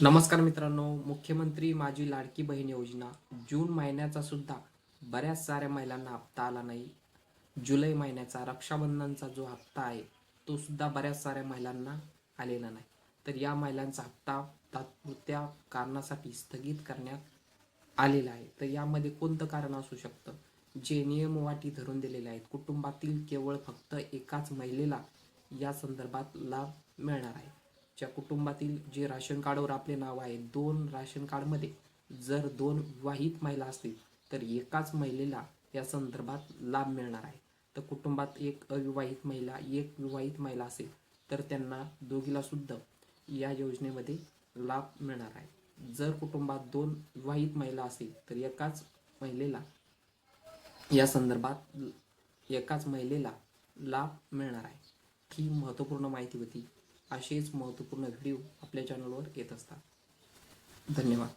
नमस्कार मित्रांनो मुख्यमंत्री माझी लाडकी बहीण योजना. जून महिन्याचा सुद्धा बऱ्याच साऱ्या महिलांना हप्ता आला नाही. जुलै महिन्याचा रक्षाबंधनचा जो हप्ता आहे तो सुद्धा बऱ्याच साऱ्या महिलांना आलेला नाही. तर या महिलांचा हप्ता तात्पुरत्या कारणासाठी स्थगित करण्यात आलेला आहे. तर यामध्ये कोणतं कारण असू शकतं? जे नियमवाटी धरून दिलेले आहेत कुटुंबातील केवळ फक्त एकाच महिलेला या संदर्भात लाभ मिळणार आहे. ज्या कुटुंबातील जे राशन कार्डवर आपले नाव आहे दोन राशन कार्डमध्ये जर दोन विवाहित महिला असतील तर एकाच महिलेला या संदर्भात लाभ मिळणार आहे. तर कुटुंबात एक अविवाहित महिला एक विवाहित महिला असेल तर त्यांना दोघीला सुद्धा या योजनेमध्ये लाभ मिळणार आहे. जर कुटुंबात दोन विवाहित महिला असेल तर एकाच महिलेला या संदर्भात एकाच महिलेला लाभ मिळणार आहे. ही महत्त्वपूर्ण माहिती होती. असेच महत्त्वपूर्ण व्हिडिओ आपल्या चॅनलवर येत असतात. धन्यवाद.